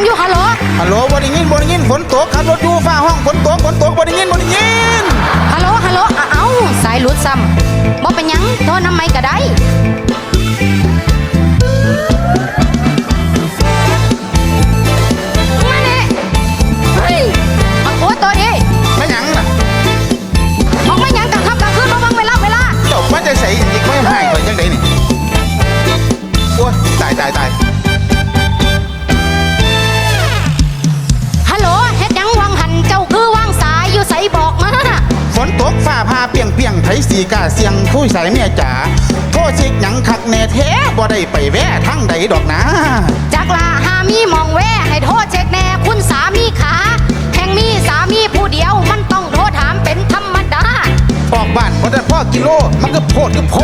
ยังอยู่ฮัลโหลฮัลโหลบ่ได้ยินบ่ได้ยินฝนตกขับรถอยู่ฟ้าห้องฝนตกฝนตกบ่ได้ยินบ่ได้ยินฮัลโหลฮัลโหลอะเอ้าสายหลุดซ้ำบ่เป็นหยังโทรน้ำไม่ก็ได้าเปียงเปียงไผสีกาเสียงคู่สายเมียจ๋าโทษสิหยังคักแน่แท้บ่ได้ไปแวะทั้งใดดอกนะจากลาหามีมองแวะให้โทษเช็คแน่คุณสามีขาแห่งมีสามีผู้เดียวมันต้องโทษถามเป็นธรรมดา ออกบ้านบ่ได้พ่อกิโล มันก็โพดก็โพ